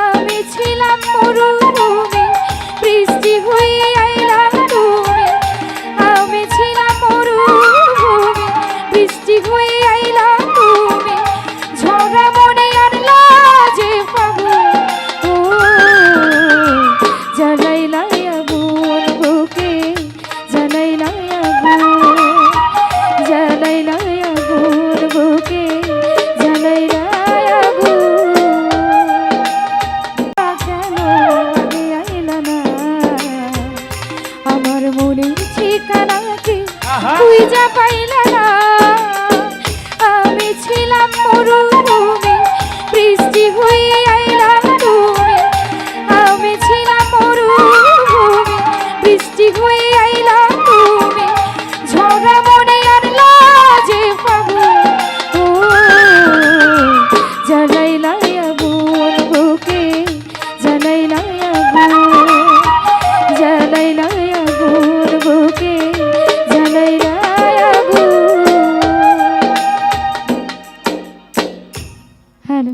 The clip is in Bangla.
আমি ছিলাম মরুর মনে ঠিকানা যে তুই যা পাইলা না। আমি ছিলাম মরুভূমি বৃষ্টি হয়ে আইলাম তুমি আমি ছিলাম মরুভূমি বৃষ্টি mal